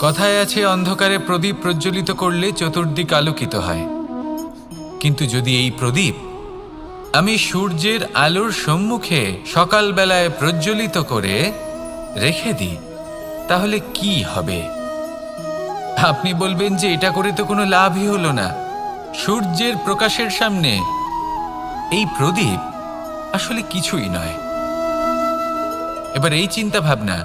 কথায় আছে, অন্ধকারে প্রদীপ প্রজ্বলিত করলে চতুর্দিক আলোকিত হয়। কিন্তু যদি এই প্রদীপ আমি সূর্যের আলোর সম্মুখে সকালবেলায় প্রজ্বলিত করে রেখে দিই, তাহলে কি হবে? আপনি বলবেন যে এটা করে তো কোনো লাভই হলো না। সূর্যের প্রকাশের সামনে এই প্রদীপ আসলে কিছুই নয়। এবার এই চিন্তা ভাবনা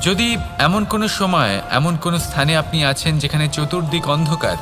যদি এমন কোনো সময় এমন কোনো স্থানে আপনি আছেন যেখানে চতুর্দিক অন্ধকার